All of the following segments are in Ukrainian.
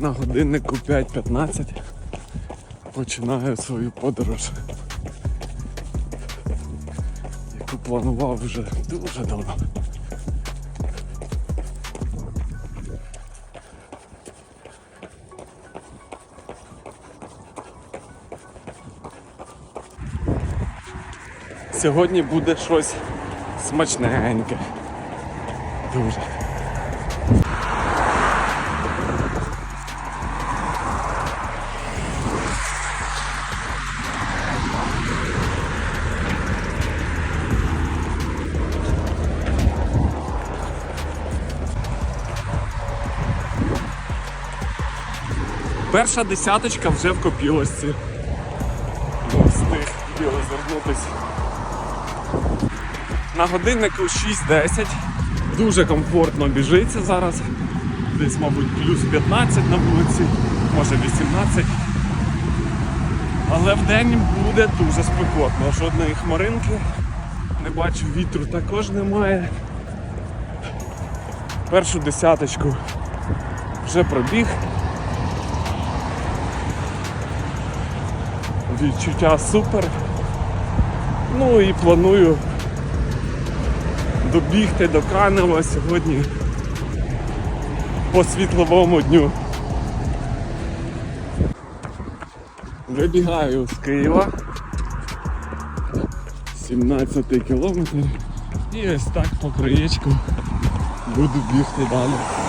На годиннику 5.15 починаю свою подорож, яку планував вже дуже давно. Сьогодні буде щось смачненьке. Дуже. Перша десяточка вже в копілочці. Не встиг біло звернутися. На годиннику 6.10. Дуже комфортно біжиться зараз. Десь, мабуть, плюс 15 на вулиці, може 18. Але в день буде дуже спекотно. Жодної хмаринки. Не бачу вітру також немає. Першу десяточку вже пробіг. Відчуття супер. Ну і планую добігти до Канева сьогодні по світловому дню. Вибігаю з Києва. 17 кілометр. І ось так по краєчку буду бігти далі.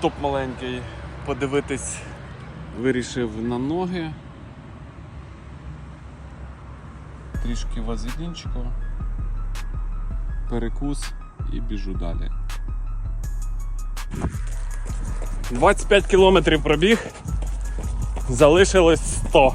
Підстоп маленький, подивитись вирішив на ноги. Трішки вазелінчику, перекус і біжу далі. 25 кілометрів пробіг, залишилось 100.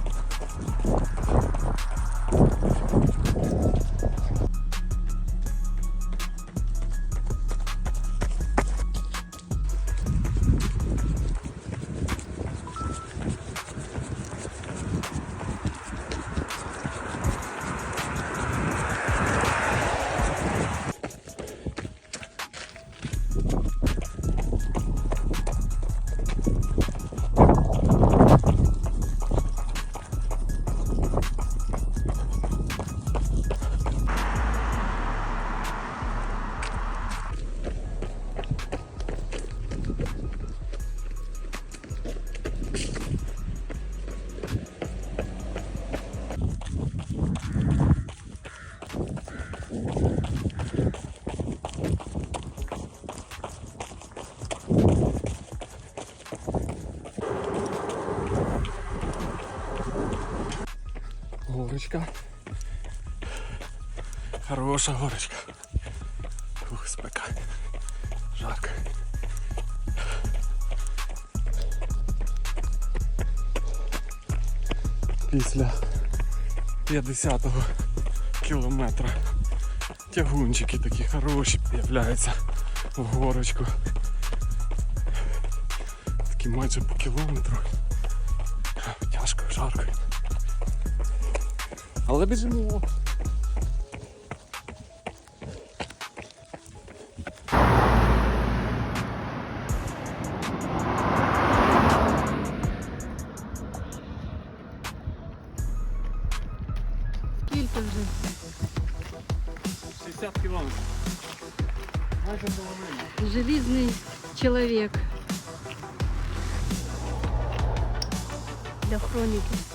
Горочка. Хороша горочка. Ух, спека. Жарко. Після 50-го кілометра тягунчики такі хороші з'являються в горочку. Такі майже по кілометру. Тяжко, жарко. Але біжимо. Скільки вже? 60 кілометрів. Майже половина. Желізний чоловік. Для хроніки. —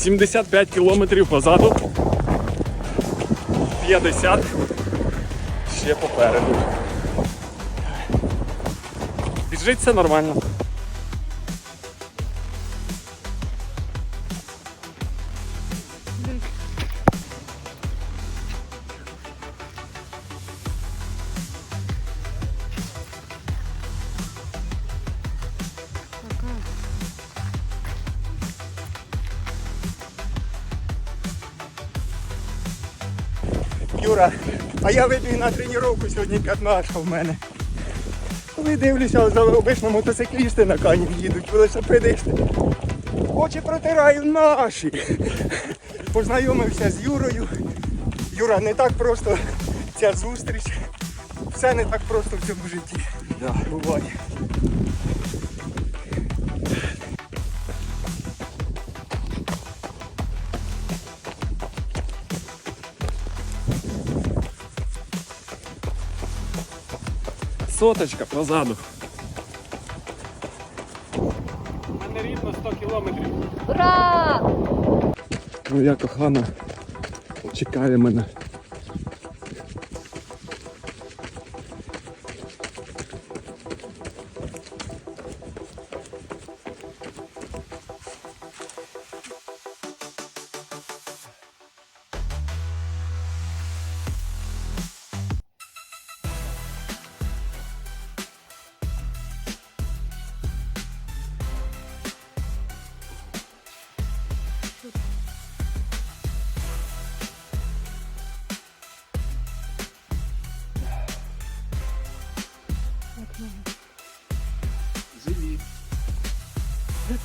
75 кілометрів позаду. 50 ще попереду. Біжить все нормально. Юра, А я вибіг на тренування сьогодні 15 в мене. Коли дивлюся, обично мотоциклісти на кані їдуть, велосипедисти. Очі протираю наші. Познайомився з Юрою. Юра, не так просто ця зустріч. Все не так просто в цьому житті. Да. Буває. Соточка позаду. У мене рівно 100 кілометрів. Ура! Моя кохана чекає мене.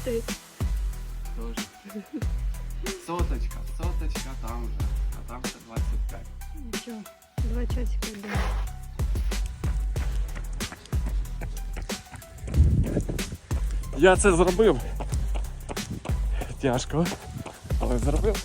Ти. Тоже. Соточка, соточка там же, а там ще 25. Нічого, два часика йдемо. Я це зробив. Тяжко, але зробив.